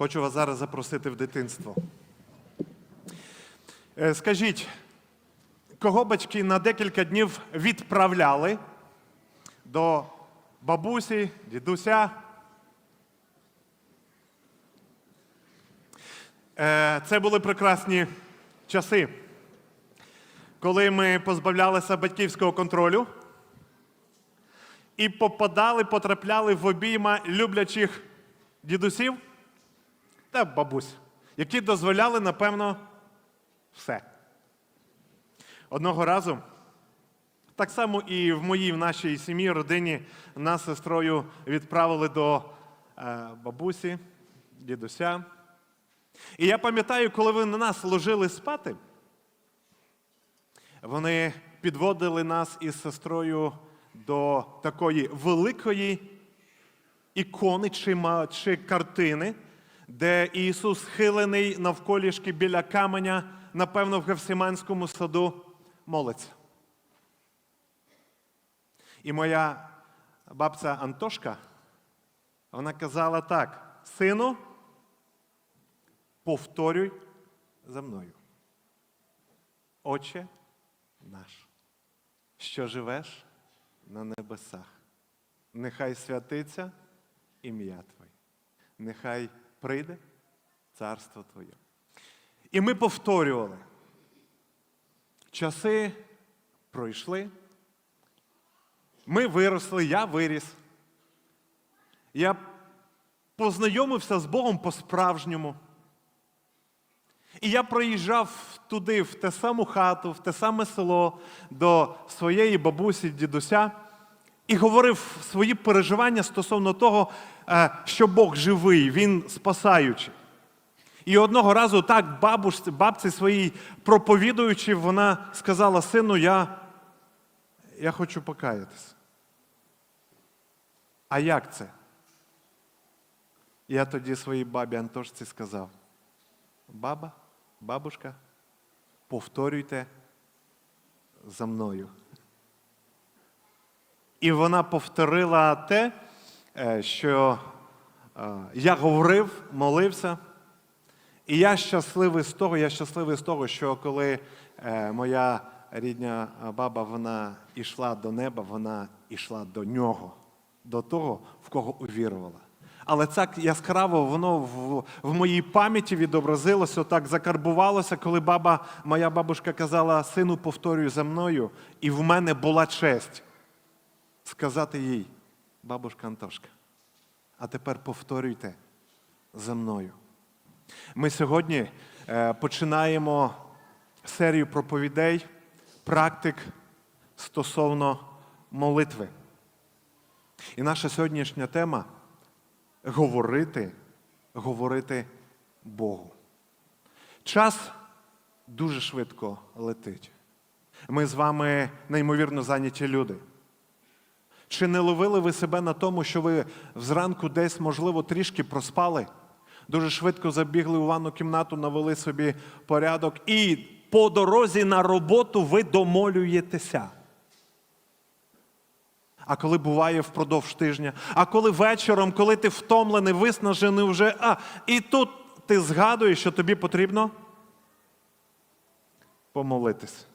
Хочу вас зараз запросити в дитинство. Е, Скажіть, кого батьки на декілька днів відправляли до бабусі, дідуся? Е, Це були прекрасні часи, коли ми позбавлялися батьківського контролю і попадали, потрапляли в обійма люблячих дідусів та бабусь, які дозволяли, напевно, все. Одного разу, так само і в моїй в нашій сім'ї, родині, нас з сестрою відправили до е, бабусі, дідуся. І я пам'ятаю, коли вони на нас ложили спати, вони підводили нас із сестрою до такої великої ікони чи, чи картини, де Ісус схилений навколішки біля каменя, напевно, в Гефсиманському саду молиться. І моя бабця Антошка, вона казала так: сину, повторюй за мною. Отче наш, що живеш на небесах, нехай святиться ім'я Твоє, нехай прийде царство Твоє. І ми повторювали. Часи пройшли. Ми виросли, я виріс. Я познайомився з Богом по-справжньому. І я приїжджав туди, в те саму хату, в те саме село до своєї бабусі, дідуся, і говорив свої переживання стосовно того, е, що Бог живий, Він спасаючий. І одного разу так бабушці, бабці своїй проповідуючи, вона сказала: сину, я, я хочу покаятися. А як це? Я тоді своїй бабі Антошці сказав: баба, бабушка, повторюйте за мною. І вона повторила те, е, що е, я говорив, молився. І я щасливий з того, я щасливий з того, що коли е, моя рідня баба вона йшла до неба, вона йшла до нього, до того, в кого увірувала. Але так яскраво воно в, в моїй пам'яті відобразилося, так закарбувалося, коли баба, моя бабушка казала, сину, повторюй за мною, і в мене була честь сказати їй, бабушка Антошка, а тепер повторюйте за мною. Ми сьогодні е, починаємо серію проповідей, практик стосовно молитви. І наша сьогоднішня тема говорити, говорити Богу. Час дуже швидко летить. Ми з вами неймовірно зайняті люди. Чи не ловили ви себе на тому, що ви зранку десь, можливо, трішки проспали? Дуже швидко забігли у ванну кімнату, навели собі порядок, і по дорозі на роботу ви домолюєтеся. А коли буває впродовж тижня, а коли вечором, коли ти втомлений, виснажений вже, а, і тут ти згадуєш, що тобі потрібно помолитись.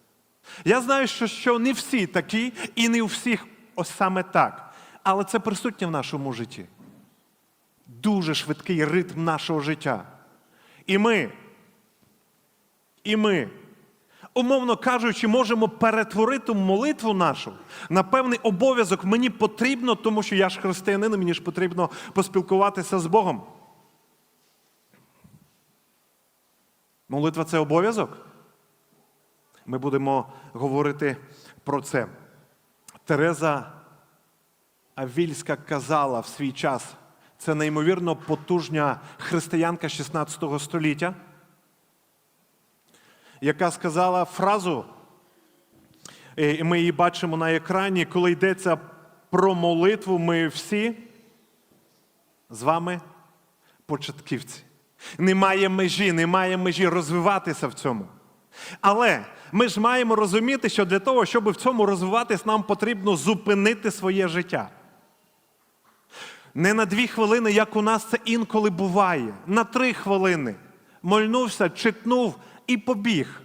Я знаю, що, що не всі такі, і не у всіх ось саме так. Але це присутнє в нашому житті дуже швидкий ритм нашого життя. І ми, і ми, умовно кажучи, можемо перетворити молитву нашу на певний обов'язок. Мені потрібно, тому що я ж християнин, мені ж потрібно поспілкуватися з Богом. Молитва це обов'язок. Ми будемо говорити про це. Тереза Авільська казала в свій час, це неймовірно потужна християнка 16 століття, яка сказала фразу, і ми її бачимо на екрані, коли йдеться про молитву, ми всі з вами початківці. Немає межі, немає межі розвиватися в цьому. Але ми ж маємо розуміти, що для того, щоб в цьому розвиватись, нам потрібно зупинити своє життя. Не на дві хвилини, як у нас це інколи буває, на три хвилини. Мольнувся, читнув і побіг.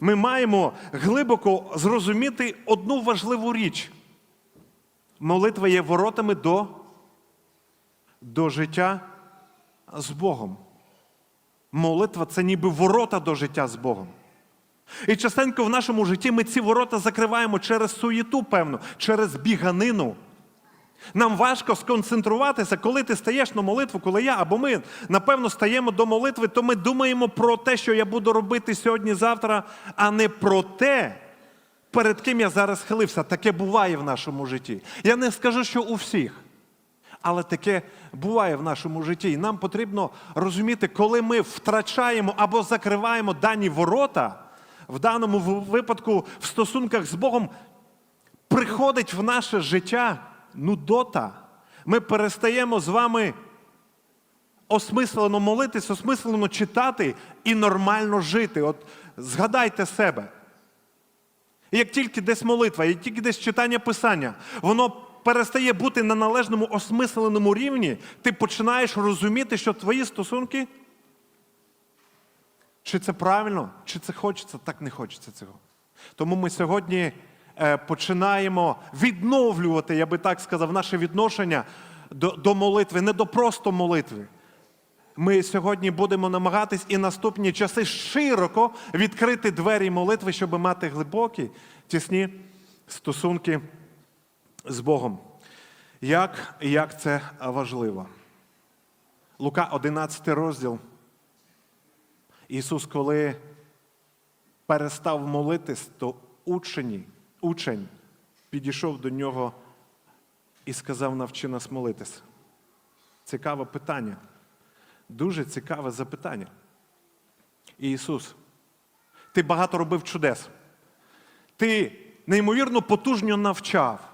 Ми маємо глибоко зрозуміти одну важливу річ. Молитва є воротами до, до життя з Богом. Молитва це ніби ворота до життя з Богом. І частенько в нашому житті ми ці ворота закриваємо через суєту, певно, через біганину. Нам важко сконцентруватися, коли ти стаєш на молитву, коли я або ми, напевно, стаємо до молитви, то ми думаємо про те, що я буду робити сьогодні, завтра, а не про те, перед ким я зараз схилився. Таке буває в нашому житті. Я не скажу, що у всіх. Але таке буває в нашому житті. І нам потрібно розуміти, коли ми втрачаємо або закриваємо дані ворота, в даному випадку в стосунках з Богом, приходить в наше життя нудота. Ми перестаємо з вами осмислено молитись, осмислено читати і нормально жити. От згадайте себе. Як тільки десь молитва, як тільки десь читання писання, воно перестає бути на належному осмисленому рівні, ти починаєш розуміти, що твої стосунки. Чи це правильно, чи це хочеться, так не хочеться цього. Тому ми сьогодні е, починаємо відновлювати, я би так сказав, наше відношення до, до молитви, не до просто молитви. Ми сьогодні будемо намагатись і наступні часи широко відкрити двері молитви, щоб мати глибокі, тісні стосунки з Богом. Як, як це важливо? Лука 11 розділ. Ісус, коли перестав молитись, то учені, учень підійшов до нього і сказав: навчи нас молитись. Цікаве питання. Дуже цікаве запитання. Ісус, ти багато робив чудес. Ти неймовірно потужно навчав.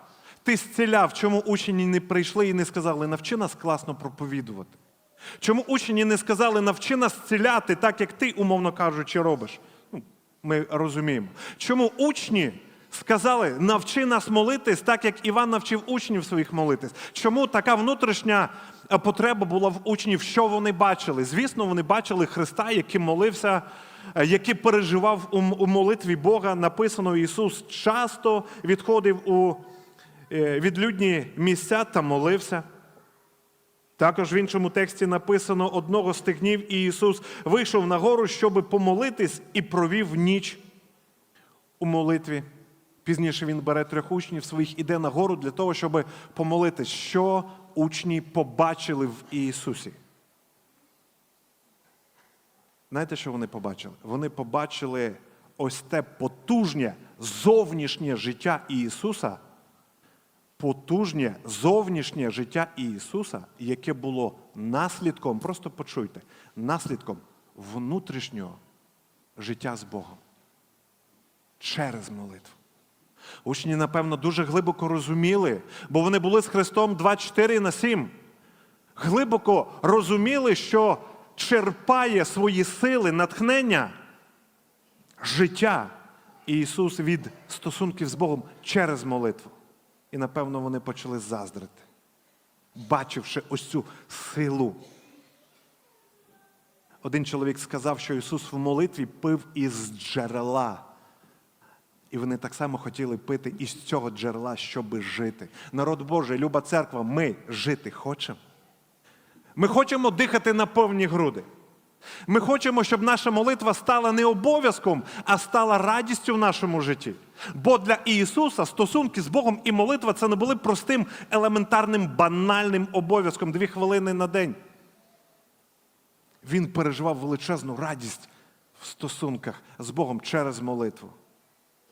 Ти зціляв, чому учні не прийшли і не сказали, навчи нас класно проповідувати. Чому учні не сказали, навчи нас зціляти, так як ти, умовно кажучи, робиш. Ну, ми розуміємо. Чому учні сказали, навчи нас молитись, так як Іван навчив учнів своїх молитись? Чому така внутрішня е, потреба була в учнів? Що вони бачили? Звісно, вони бачили Христа, який молився, е, який переживав у молитві Бога. Написано, Ісус часто відходив у відлюдні місця та молився. Також в іншому тексті написано одного з тих днів, Ісус вийшов на гору, щоб помолитись, і провів ніч у молитві. Пізніше він бере трьох учнів своїх, іде на гору для того, щоб помолитись, що учні побачили в Ісусі. Знаєте, що вони побачили? Вони побачили ось те потужнє зовнішнє життя Ісуса, потужнє зовнішнє життя Ісуса, яке було наслідком, просто почуйте, наслідком внутрішнього життя з Богом через молитву. Учні, напевно, дуже глибоко розуміли, бо вони були з Христом 24 на 7. Глибоко розуміли, що черпає свої сили, натхнення, життя Ісус від стосунків з Богом через молитву. І напевно вони почали заздрити, бачивши ось цю силу. Один чоловік сказав, що Ісус в молитві пив із джерела. І вони так само хотіли пити із цього джерела, щоби жити. Народ Божий, люба церква, ми жити хочемо. Ми хочемо дихати на повні груди. Ми хочемо, щоб наша молитва стала не обов'язком, а стала радістю в нашому житті. Бо для Ісуса стосунки з Богом і молитва це не були простим елементарним банальним обов'язком дві хвилини на день. Він переживав величезну радість в стосунках з Богом через молитву.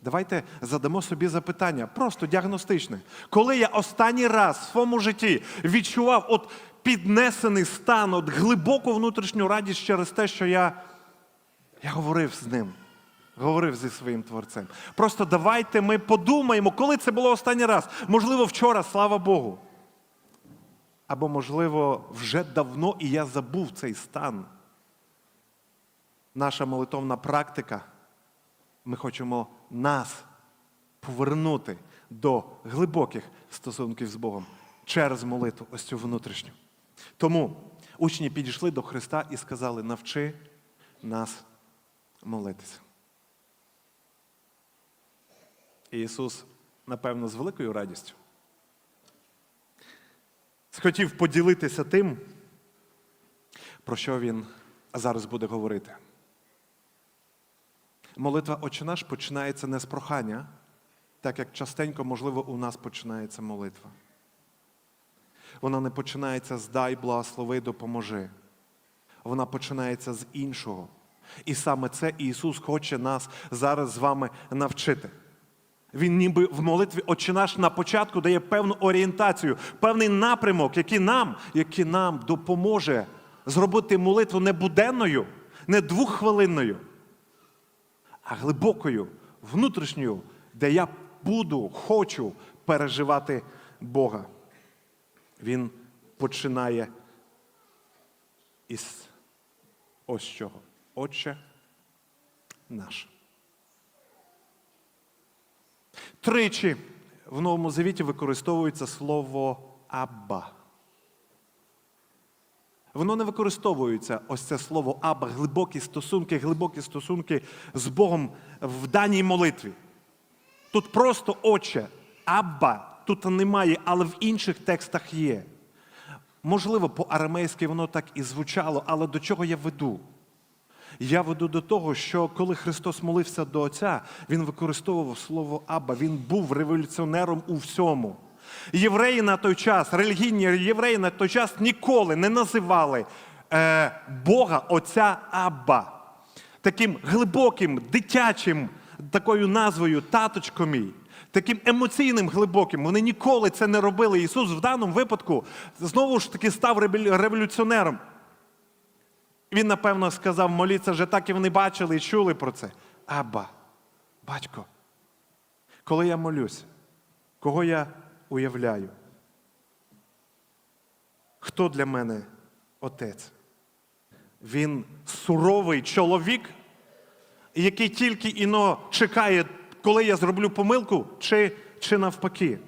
Давайте задамо собі запитання, просто діагностичне. Коли я останній раз в своєму житті відчував от піднесений стан, от глибоку внутрішню радість через те, що я, я говорив з ним, говорив зі своїм творцем. Просто давайте ми подумаємо, коли це було останній раз. Можливо, вчора, слава Богу. Або, можливо, вже давно і я забув цей стан. Наша молитовна практика. Ми хочемо нас повернути до глибоких стосунків з Богом через молитву, ось цю внутрішню. Тому учні підійшли до Христа і сказали: навчи нас молитися. Ісус, напевно, з великою радістю схотів поділитися тим, про що Він зараз буде говорити. Молитва «Отче наш» починається не з прохання, так як частенько, можливо, у нас починається молитва. Вона не починається з дай, благослови, допоможи. Вона починається з іншого. І саме це Ісус хоче нас зараз з вами навчити. Він ніби в молитві «Отче наш» на початку дає певну орієнтацію, певний напрямок, який нам, який нам допоможе зробити молитву не буденною, не двоххвилинною, а глибокою, внутрішньою, де я буду, хочу переживати Бога. Він починає із ось чого. Отче наш. Тричі в Новому Завіті використовується слово Абба. Воно не використовується ось це слово Абба, глибокі стосунки, глибокі стосунки з Богом в даній молитві. Тут просто Отче, Абба, тут немає, але в інших текстах є. Можливо, по-арамейськи воно так і звучало, але до чого я веду? Я веду до того, що коли Христос молився до Отця, Він використовував слово Абба, Він був революціонером у всьому. Євреї на той час, релігійні євреї на той час ніколи не називали е, Бога Отця Абба. Таким глибоким, дитячим, такою назвою таточко мій. Таким емоційним глибоким. Вони ніколи це не робили. Ісус в даному випадку знову ж таки став революціонером. Він, напевно, сказав моліться вже так, і вони бачили і чули про це. Аба, батько, коли я молюсь, кого я уявляю? Хто для мене отець? Він суровий чоловік, який тільки іно чекає, коли я зроблю помилку, чи, чи навпаки.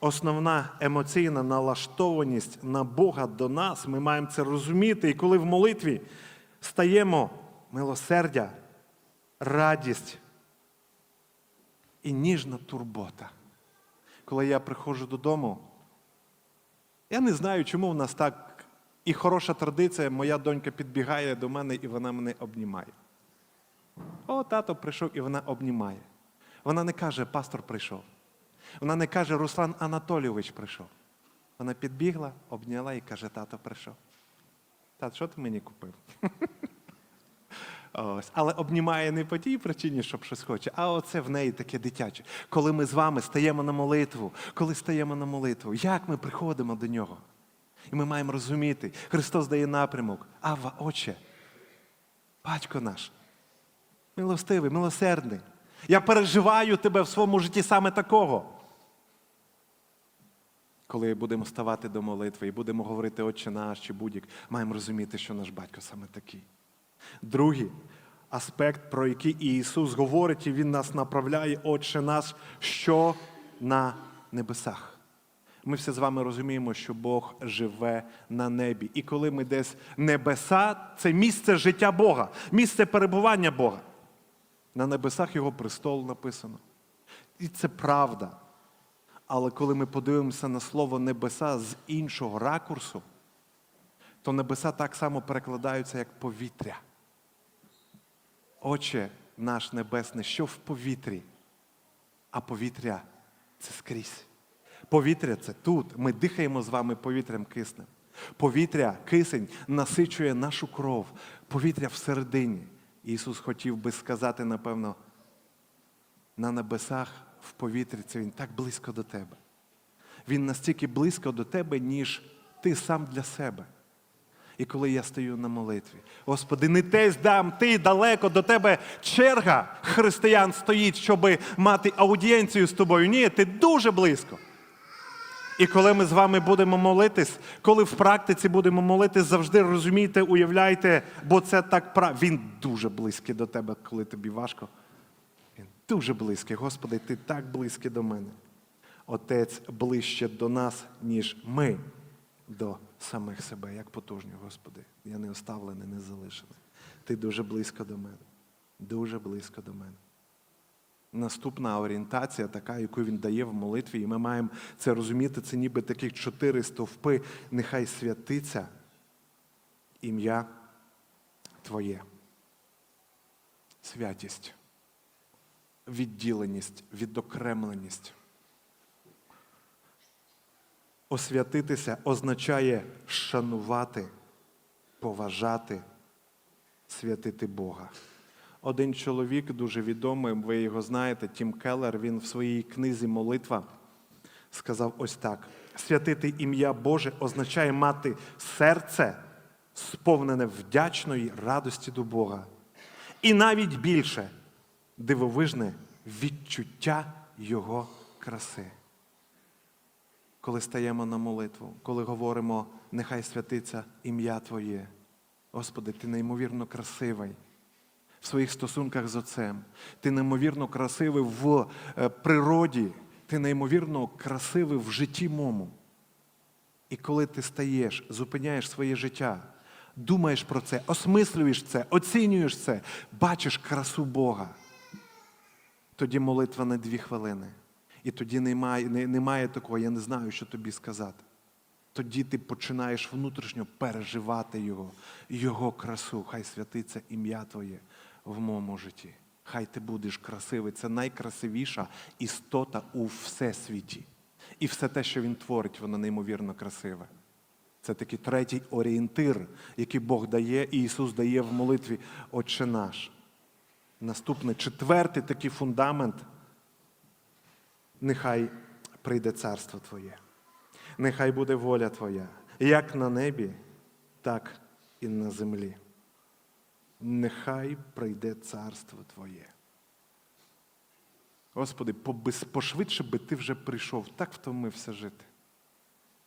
Основна емоційна налаштованість на Бога до нас, ми маємо це розуміти. І коли в молитві стаємо милосердя, радість і ніжна турбота. Коли я приходжу додому, я не знаю, чому в нас так і хороша традиція, моя донька підбігає до мене і вона мене обнімає. О, тато прийшов і вона обнімає. Вона не каже, пастор прийшов. Вона не каже, Руслан Анатолійович прийшов. Вона підбігла, обняла і каже, тато прийшов. Тато, що ти мені купив? Ось. Але обнімає не по тій причині, щоб щось хоче, а оце в неї таке дитяче. Коли ми з вами стаємо на молитву, коли стаємо на молитву, як ми приходимо до нього? І ми маємо розуміти, Христос дає напрямок. Ава, Отче, батько наш, милостивий, милосердний. Я переживаю тебе в своєму житті саме такого. Коли будемо ставати до молитви і будемо говорити Отче наш чи будь-як, маємо розуміти, що наш батько саме такий. Другий аспект, про який Ісус говорить, і Він нас направляє, Отче наш, що на небесах. Ми всі з вами розуміємо, що Бог живе на небі. І коли ми десь небеса, це місце життя Бога, місце перебування Бога. На небесах його престол написано. І це правда. Але коли ми подивимося на слово небеса з іншого ракурсу, то небеса так само перекладаються, як повітря. Отче наш небесний, що в повітрі, а повітря це скрізь. Повітря це тут. Ми дихаємо з вами повітрям киснем. Повітря, кисень насичує нашу кров. Повітря всередині. Ісус хотів би сказати, напевно, на небесах, в повітрі це Він так близько до тебе. Він настільки близько до тебе, ніж ти сам для себе. І коли я стою на молитві, Господи, не тесь дам, ти далеко до тебе черга християн стоїть, щоб мати аудієнцію з тобою. Ні, ти дуже близько. І коли ми з вами будемо молитись, коли в практиці будемо молитись, завжди розумійте, уявляйте, бо це так прав. Він дуже близький до тебе, коли тобі важко. Він дуже близький. Господи, ти так близький до мене. Отець ближче до нас, ніж ми до самих себе. Як потужні, Господи. Я не оставлений, не залишений. Ти дуже близько до мене. Дуже близько до мене. Наступна орієнтація, така, яку він дає в молитві, і ми маємо це розуміти, це ніби таких чотири стовпи. Нехай святиться ім'я Твоє. Святість, відділеність, відокремленість. Освятитися означає шанувати, поважати, святити Бога. Один чоловік дуже відомий, ви його знаєте, Тім Келлер, він в своїй книзі Молитва сказав ось так: святити ім'я Боже означає мати серце, сповнене вдячної радості до Бога. І навіть більше дивовижне відчуття Його краси. Коли стаємо на молитву, коли говоримо, нехай святиться ім'я Твоє. Господи, Ти неймовірно красивий в своїх стосунках з Отцем. Ти неймовірно красивий в е, природі, ти неймовірно красивий в житті мому. І коли ти стаєш, зупиняєш своє життя, думаєш про це, осмислюєш це, оцінюєш це, бачиш красу Бога, тоді молитва на дві хвилини. І тоді немає, не- немає такого, я не знаю, що тобі сказати. Тоді ти починаєш внутрішньо переживати Його, Його красу. Хай святиться ім'я Твоє в моєму житті. Хай ти будеш красивий. Це найкрасивіша істота у всесвіті. І все те, що Він творить, воно неймовірно красиве. Це такий третій орієнтир, який Бог дає, і Ісус дає в молитві Отче наш. Наступний, четвертий такий фундамент. Нехай прийде царство Твоє. Нехай буде воля Твоя, як на небі, так і на землі. Нехай прийде царство Твоє. Господи, пошвидше би ти вже прийшов, так втомився жити.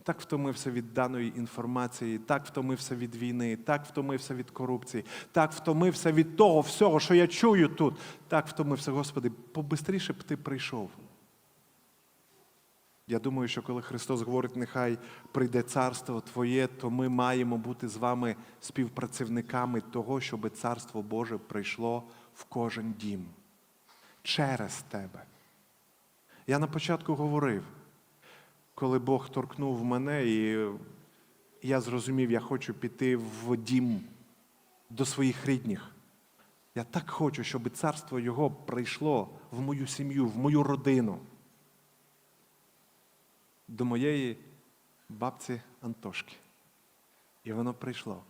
Так втомився від даної інформації, так втомився від війни, так втомився від корупції, так втомився від того всього, що я чую тут. Так втомився, Господи, побистріше б ти прийшов. Я думаю, що коли Христос говорить, нехай прийде царство Твоє, то ми маємо бути з вами співпрацівниками того, щоб царство Боже прийшло в кожен дім через тебе. Я на початку говорив, коли Бог торкнув мене, і я зрозумів, я хочу піти в дім до своїх рідних. Я так хочу, щоб царство Його прийшло в мою сім'ю, в мою родину до моєї бабці Антошки. І воно прийшло.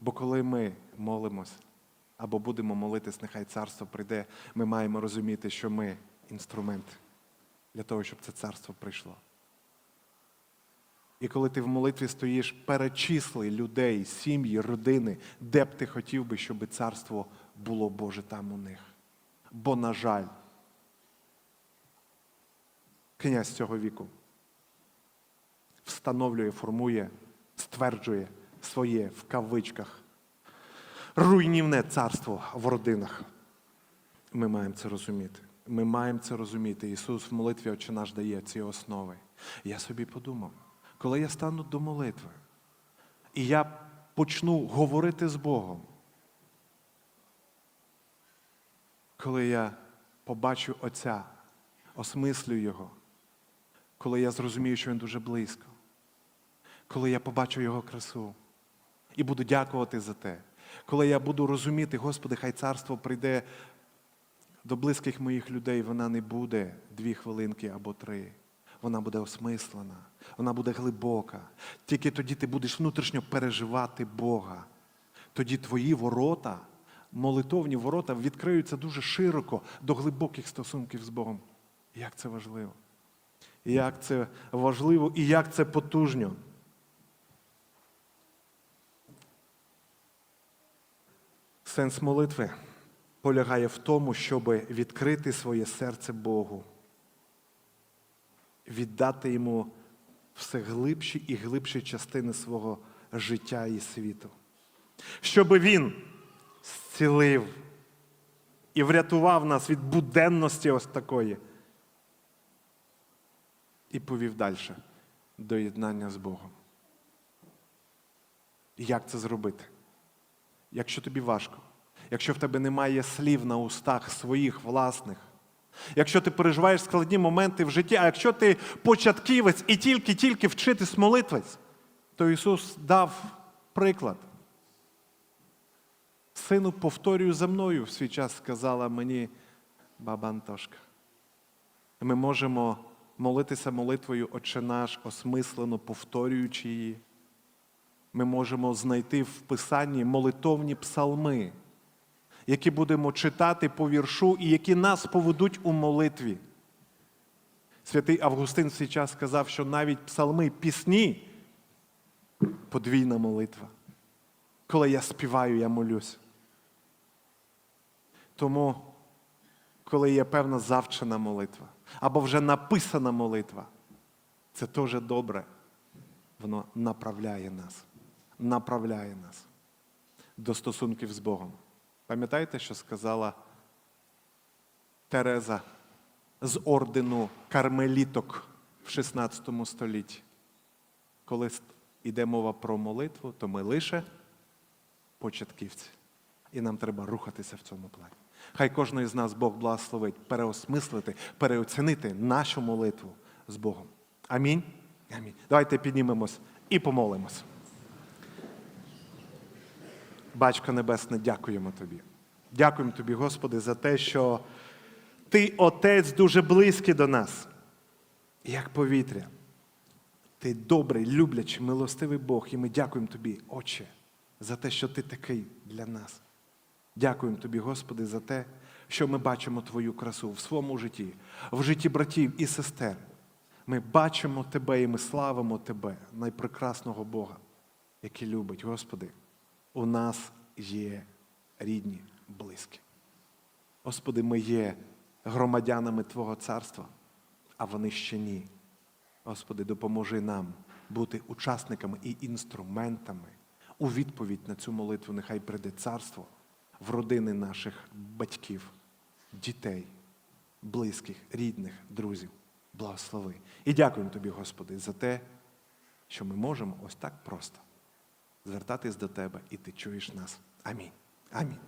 Бо коли ми молимось або будемо молитись, нехай царство прийде, ми маємо розуміти, що ми інструмент для того, щоб це царство прийшло. І коли ти в молитві стоїш, перечисли людей, сім'ї, родини, де б ти хотів би, щоб царство було Боже там у них. Бо, на жаль, князь цього віку встановлює, формує, стверджує своє в кавичках руйнівне царство в родинах. Ми маємо це розуміти. Ми маємо це розуміти. Ісус в молитві Отче наш дає ці основи. Я собі подумав, коли я стану до молитви, і я почну говорити з Богом, коли я побачу Отця, осмислю Його, коли я зрозумію, що Він дуже близько, коли я побачу Його красу і буду дякувати за те, коли я буду розуміти, Господи, хай царство прийде до близьких моїх людей, вона не буде дві хвилинки або три. Вона буде осмислена, вона буде глибока. Тільки тоді ти будеш внутрішньо переживати Бога. Тоді твої ворота, молитовні ворота відкриються дуже широко до глибоких стосунків з Богом. Як це важливо! Як це важливо і як це потужно. Сенс молитви полягає в тому, щоб відкрити своє серце Богу, віддати йому все глибші і глибші частини свого життя і світу. Щоб він зцілив і врятував нас від буденності ось такої. І повів далі до єднання з Богом. Як це зробити? Якщо тобі важко, якщо в тебе немає слів на устах своїх власних, якщо ти переживаєш складні моменти в житті, а якщо ти початківець і тільки-тільки вчитись молитвець, то Ісус дав приклад. Сину, повторюю за мною, в свій час сказала мені баба Антошка. Ми можемо молитися молитвою Отче наш, осмислено повторюючи її. Ми можемо знайти в Писанні молитовні псалми, які будемо читати по віршу і які нас поведуть у молитві. Святий Августин в свій час сказав, що навіть псалми, пісні подвійна молитва. Коли я співаю, я молюсь. Тому, коли є певна завчена молитва або вже написана молитва, це теж добре. Воно направляє нас, направляє нас до стосунків з Богом. Пам'ятаєте, що сказала Тереза з ордену кармеліток в 16 столітті? Коли йде мова про молитву, то ми лише початківці. І нам треба рухатися в цьому плані. Хай кожного з нас Бог благословить переосмислити, переоцінити нашу молитву з Богом. Амінь. Амінь. Давайте піднімемось і помолимось. Батько Небесне, дякуємо Тобі. Дякуємо Тобі, Господи, за те, що Ти, Отець, дуже близький до нас, як повітря. Ти добрий, люблячий, милостивий Бог, і ми дякуємо Тобі, Отче, за те, що Ти такий для нас. Дякуємо Тобі, Господи, за те, що ми бачимо Твою красу в своєму житті, в житті братів і сестер. Ми бачимо Тебе і ми славимо Тебе, найпрекрасного Бога, який любить, Господи. У нас є рідні, близькі. Господи, ми є громадянами Твого царства, а вони ще ні. Господи, допоможи нам бути учасниками і інструментами у відповідь на цю молитву. Нехай прийде царство в родини наших батьків, дітей, близьких, рідних, друзів. Благослови. І дякуємо Тобі, Господи, за те, що ми можемо ось так просто звертатись до Тебе, і Ти чуєш нас. Амінь. Амінь.